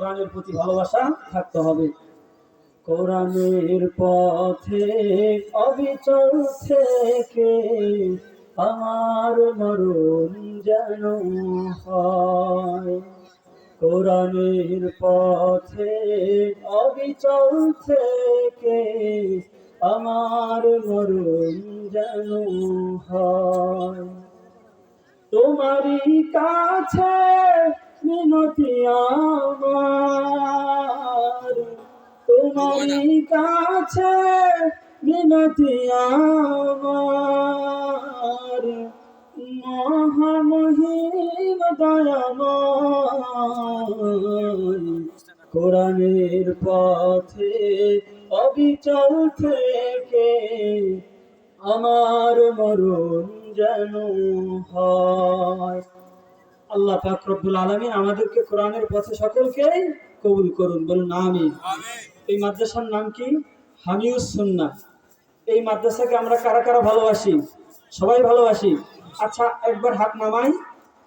কোরআনের প্রতি ভালোবাসা থাকতে হবে। কোরআনের পথে অবিচল থেকে আমার মরণ যেন কোরআনের পথে অবিচল থেকে আমার মরণ যেন হয়। তোমারই কাছে মিনতি আমার। তোমারই কাছে মিনতি আমার। মহামহিম দয়াময়। কোরআনের পথে অবিচল থেকে আমার মরণ যেন হয়। আল্লাহ পাক রব্বুল আলামিন আমাদেরকে কোরআনের পথে সকলকে কবুল করুন। বলুন আমি এই মাদ্রাসার নাম কি? হামিউস সুন্না এই মাদ্রাসাকে আমরা কারা কারা ভালোবাসি? সবাই ভালোবাসি। আচ্ছা একবার হাত নামাই।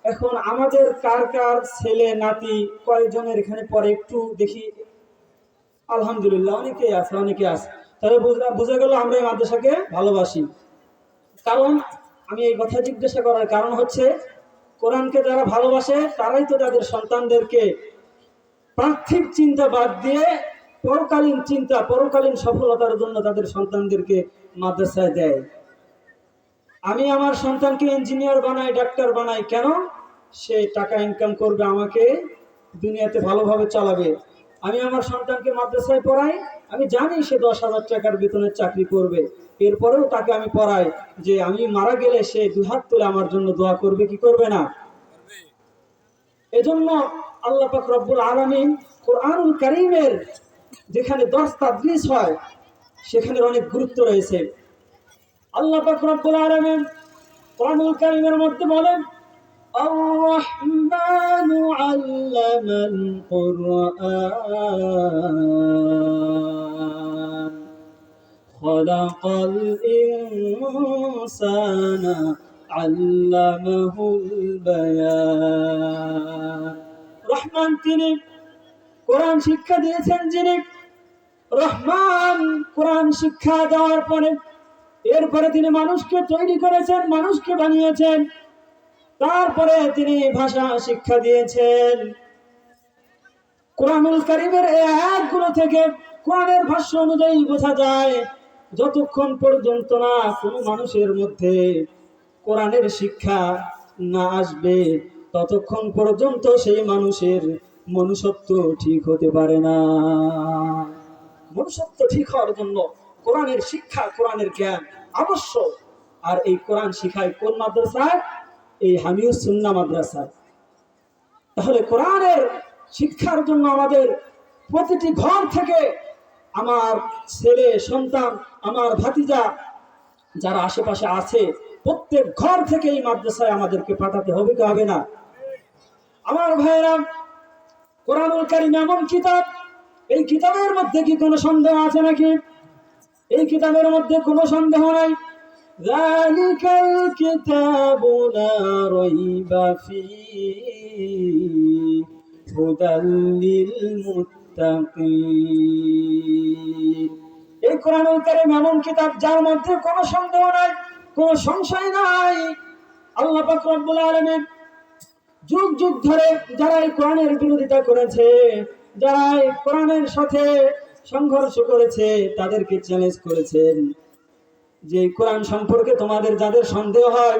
এখন আমাদের কার কার ছেলে নাতি কয়েকজনের এখানে পরে একটু দেখি। আলহামদুলিল্লাহ অনেকেই আছে অনেকে আছে। তাহলে বুঝা বোঝা গেল আমরা এই মাদ্রাসাকে ভালোবাসি। কারণ আমি এই কথা জিজ্ঞাসা করার কারণ হচ্ছে কোরআনকে যারা ভালোবাসে, তারাই তো তাদের সন্তানদেরকে পার্থিব চিন্তা বাদ দিয়ে পরকালীন চিন্তা, পরকালীন সফলতার জন্য তাদের সন্তানদেরকে মাদ্রাসায় দেয়। আমি আমার সন্তানকে ইঞ্জিনিয়ার বানাই, ডাক্তার বানাই, কেন? সে টাকা ইনকাম করবে আমাকে, দুনিয়াতে ভালোভাবে চালাবে। আমি আমার সন্তানকে মাদ্রাসায় পড়াই আমি জানি সে দশ হাজার টাকার বেতনের চাকরি করবে এরপরেও তাকে আমি পড়াই যে আমি মারা গেলে সে দুহাত তুলে আমার জন্য দোয়া করবে কি করবে না এজন্য আল্লাহ পাক রব্বুল আলমিন কোরআনুল করিমের যেখানে দশ তাদরিস হয় সেখানে অনেক গুরুত্ব রয়েছে আল্লাহ পাক রব্বুল আলামিন কোরআনুল কারীমের মধ্যে বলেন الرحمن علم القرآن خلق الإنسان علمه البيان রহমান তিনি কোরআন শিক্ষা দিয়েছেন যিনি রহমান কোরআন শিক্ষা দেওয়ার পরে এরপরে তিনি মানুষকে তৈরি করেছেন মানুষকে বানিয়েছেন তারপরে তিনি ভাষা শিক্ষা দিয়েছেন কোরআনুল কারিমের এই আয়াতগুলো থেকে কোরআনের ভাষ্য অনুযায়ী বোঝা যায়, যতক্ষণ পর্যন্ত না কোনো মানুষের মধ্যে কোরআনের শিক্ষা না আসবে, ততক্ষণ পর্যন্ত সেই মানুষের মনুষ্যত্ব ঠিক হতে পারে না। মনুষ্যত্ব ঠিক হওয়ার জন্য কোরআনের শিক্ষা, কোরআনের জ্ঞান আবশ্যক। আর এই কোরআন শিখায় কোন মাদ্রাসায়? এই হামিউস সুন্না মাদ্রাসায়। তাহলে কোরআনের শিক্ষার জন্য আমাদের প্রতিটি ঘর থেকে আমার ছেলে সন্তান আমার ভাতিজা যারা আশেপাশে আছে প্রত্যেক ঘর থেকে এই মাদ্রাসায় আমাদেরকে পাঠাতে হবে কি হবে না আমার ভাইয়েরা কোরআনুল কারিম এমন কিতাব এই কিতাবের মধ্যে কি কোনো সন্দেহ আছে নাকি এই কিতাবের মধ্যে কোনো সন্দেহ নাই ذلك الكتاب لا ريب فيه هدى للمتقين এই কোরআনুল কারিম এমন কিতাব যার মধ্যে কোনো সন্দেহ নাই, কোনো সংশয় নাই। আল্লাহ পাক রব্বুল আলামিন যুগ যুগ ধরে যারা এই কোরআনের বিরোধিতা করেছে, যারা এই কোরআনের সাথে সংঘর্ষ করেছে, তাদেরকে চ্যালেঞ্জ করেছেন যে কোরআন সম্পর্কে তোমাদের যাদের সন্দেহ হয়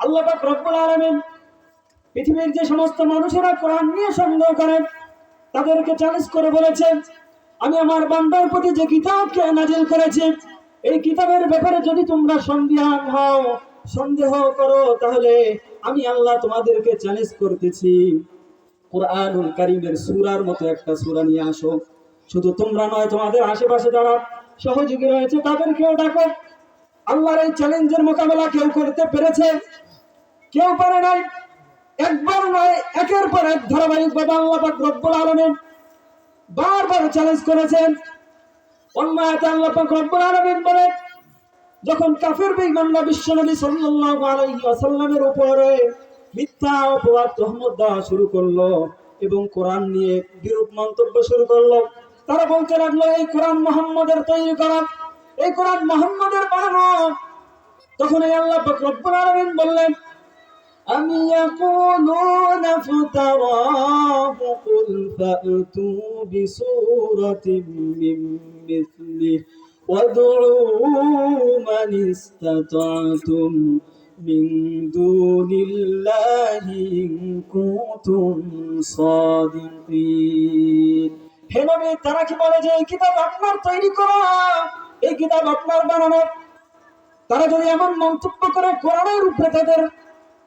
আল্লাহ পাক রব্বুল আলামিন পৃথিবীর যে সমস্ত মানুষেরা কোরআন নিয়ে সন্দেহ করে, তাদেরকে চ্যালেঞ্জ করে বলেছে, আমি আমার বান্দার প্রতি যে কিতাবকে নাজিল করেছি, এই কিতাবের ব্যাপারে যদি তোমরা সন্দেহান হও, সন্দেহ করো, তাহলে আমি আল্লাহ তোমাদেরকে চ্যালেঞ্জ করতেছি। কোরআনুল কারিমের সুরার মতো একটা সূরা নিয়ে আসো। শুধু তোমরা নয়, তোমাদের আশেপাশে যারা সহযোগী রয়েছে, তাদেরকেও ডাকো। আল্লাহর এই চ্যালেঞ্জের মোকাবেলা কেউ করতে পেরেছে? কেউ পারে নাই। একবার নয়, একের পর এক ধারাবাহিক ভাবে আল্লাহ পাক রব্বুল আলামিন বারবার চ্যালেঞ্জ করেছেন। অন্য আয়াতে আল্লাহ পাক রব্বুল আলামিন বলে যখন কাফের বেঈমানরা বিশ্বনবী সাল্লাল্লাহু আলাইহি ওয়াসাল্লামের উপরে মিথ্যা অপবাদ, তহমত দেওয়া শুরু করল এবং কোরআন নিয়ে বিরূপ মন্তব্য শুরু করল, তারা বলতে লাগল, এই কোরআন মোহাম্মদের তৈরি করা, এই কোরআন মোহাম্মদের বানানো। তখন এই আল্লাহ রব্বুল আলামিন বললেন أم يقولون افتراه قل فأتوا بسورة من مثله وادعوا من استطعتم من دون الله إن كنتم صادقين হে নবী তারা কি বলে যে এই কিতাব আপনার তৈরি করা এই কিতাব আপনার বানানো তারা যদি এমন মন্তব্য করে কোরআনের উপরে তাদের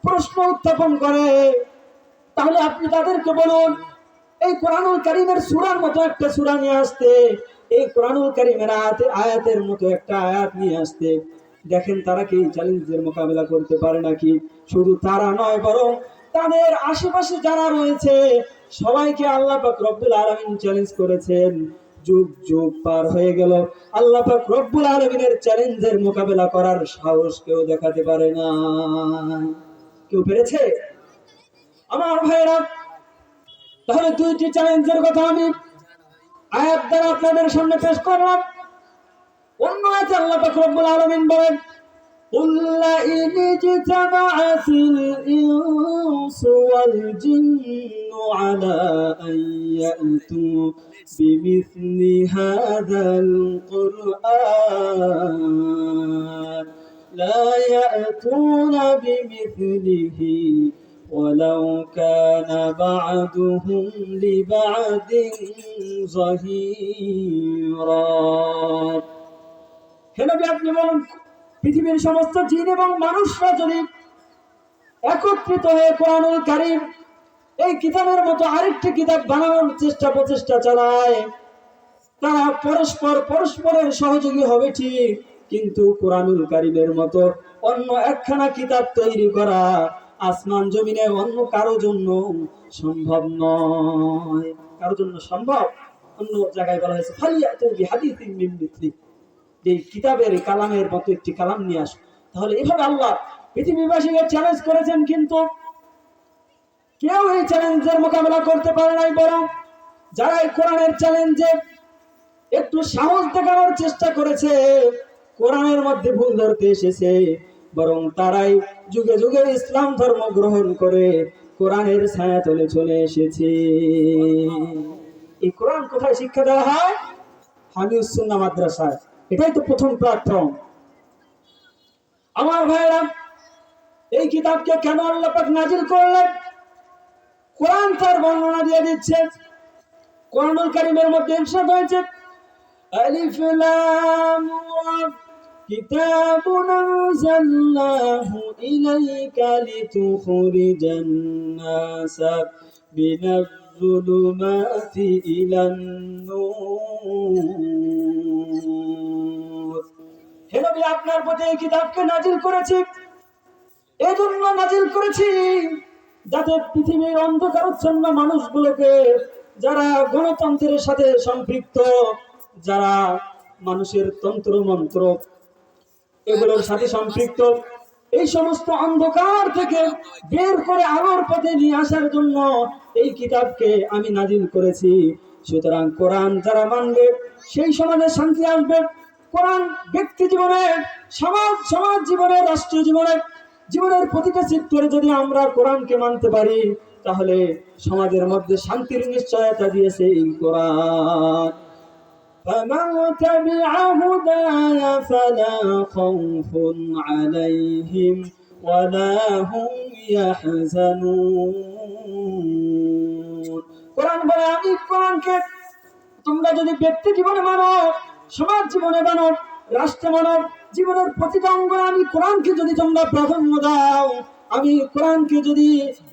প্রশ্ন উত্থাপন করে। তাহলে আপনি তাদেরকে বলুন, এই কোরআনুল কারিমের সুরার মতো একটা সুরা নিয়ে আসতে, এই কোরআনুল কারিমের আয়াতের আয়াতের মতো একটা আয়াত নিয়ে আসতে। দেখেন তারা কি চ্যালেঞ্জের মোকাবেলা করতে পারে নাকি? শুধু তারা নয়, বরং তাদের আশেপাশে যারা রয়েছে, সবাইকে আল্লাহ পাক রব্বুল আলামিন চ্যালেঞ্জ করেছেন। যুগ যুগ পার হয়ে গেল। আল্লাহ পাক রব্বুল আলামিনের চ্যালেঞ্জের মোকাবেলা করার সাহস কেউ দেখাতে পারে না। কেউ পেরেছে আমার ভাইরা তাহলে দুইটি চ্যালেঞ্জের কথা আমি আয়াত দ্বারা আপনাদের সামনে পেশ করলাম অন্য আয়াতে আল্লাহ পাক রব্বুল আলামিন বলেন قل لئن اجتمعت الإنس والجن على أن يأتوا بمثل هذا القرآن لا يأتون بمثله ولو كان بعدهم لبعد ظهيرا হেনবি আপনি বলুন পৃথিবীর সমস্ত জিন এবং মানুষরা যদি একত্রিত হয়ে কোরআনুল কারিম এই কিতাবের মতো আরেকটি কিতাব বানানোর চেষ্টা প্রচেষ্টা চালায় তারা পরস্পর পরস্পরের সহযোগী হবে ঠিক কিন্তু কোরআনুল কারিমের মতো অন্য একখানা কিতাব তৈরি করা আসমান জমিনে অন্য কারও জন্য সম্ভব নয়। কারও জন্য সম্ভব? অন্য জায়গায় বলা হয়েছে ফালিয়া তুমি মিন মিথলি। যে কিতাবের, কালামের মতো একটি কালাম নিয়ে আসো। তাহলে এভাবে আল্লাহ পৃথিবীবাসীকে চ্যালেঞ্জ করেছেন কিন্তু কেউ এই চ্যালেঞ্জের মোকাবেলা করতে পারে নাই বরং যারা এই কোরআনের চ্যালেঞ্জে একটু সাহস দেখানোর চেষ্টা করেছে কোরআনের মধ্যে ভুল ধরতে এসেছে, বরং তারাই যুগে যুগে ইসলাম ধর্ম গ্রহণ করে কোরআনের ছায়া তলে চলে এসেছে। এই কোরআন কোথায় শিক্ষা দেওয়া হয়? হামিউসুন্না মাদ্রাসায়। এটাই তো প্রথম প্ল্যাটফর্ম আমার ভাইরা এই কিতাবকে কেন আল্লাহ পাক নাজিল করলেন? কোরআন তার বর্ণনা দিয়ে দিচ্ছে। কোরআনুল কারিমের মধ্যে হয়েছে। আলিফ লাম রা كتاب أنزلناه إليك لتخرج الناس من الظلمات إلى النور হে নবী আপনার প্রতি এই কিতাবকে নাজিল করেছি এজন্য নাজিল করেছি যাতে পৃথিবীর অন্ধকারচ্ছন্ন মানুষগুলোকে যারা গণতন্ত্রের সাথে সম্পৃক্ত যারা মানুষের তন্ত্র মন্ত্র এগুলোর সাথে সম্পৃক্ত, এই সমস্ত অন্ধকার থেকে বের করে আলোর পথে নিয়ে আসার জন্য এই কিতাবকে আমি নাজিল করেছি। সুতরাং কোরআন যারা মানবে, সেই সমাজে শান্তি আসবে। কোরআন ব্যক্তি জীবনে, সমাজ সমাজ জীবনে, রাষ্ট্র জীবনে, জীবনের প্রতিটা সেক্টরে যদি আমরা কোরআনকে মানতে পারি, তাহলে সমাজের মধ্যে শান্তির নিশ্চয়তা দিয়েছে এই কোরআন। فمن تبع هداي فلا خوف عليهم ولا هم يحزنون কোরআন বলে আমি কোরআনকে তোমরা যদি ব্যক্তি জীবনে মানো সমাজ জীবনে মানো রাষ্ট্র মানব জীবনের প্রতিটা অঙ্গনে আমি কোরআনকে যদি তোমরা প্রাধান্য দাও আমি কোরআনকে যদি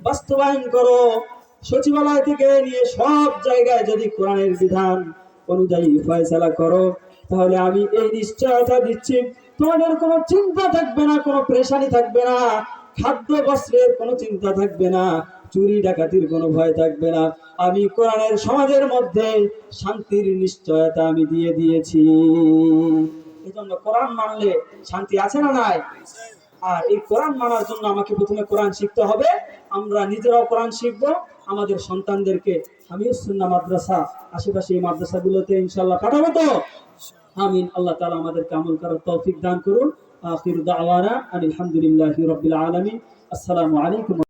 বাস্তবায়ন করো সচিবালয় থেকে নিয়ে সব জায়গায় যদি কোরআনের বিধান অনুযায়ী ফয়সালা করো, তাহলে আমি এই নিশ্চয়তা দিচ্ছি। তোমাদের কোনো চিন্তা থাকবে না, কোনো প্রেশানি থাকবে না, খাদ্য বস্ত্রের কোনো চিন্তা থাকবে না, চুরি ডাকাতির কোনো ভয় থাকবে না। আমি কোরআনের সমাজের মধ্যে শান্তির নিশ্চয়তা আমি দিয়ে দিয়েছি। এই জন্য কোরআন মানলে শান্তি আছে না নাই? আর এই কোরআন মানার জন্য আমাকে প্রথমে কোরআন শিখতে হবে। আমরা নিজেরাও কোরআন শিখব। আমাদের সন্তানদেরকে হামিউসুন্না মাদ্রাসা, আশেপাশে এই মাদ্রাসাগুলোতে ইনশাল্লাহ পাঠাবো তো। আমিন, আল্লাহ তালা আমাদেরকে আমল করার তৌফিক দান করুন। আলহামদুলিল্লাহি রাব্বিল আলামিন। আসসালামু আলাইকুম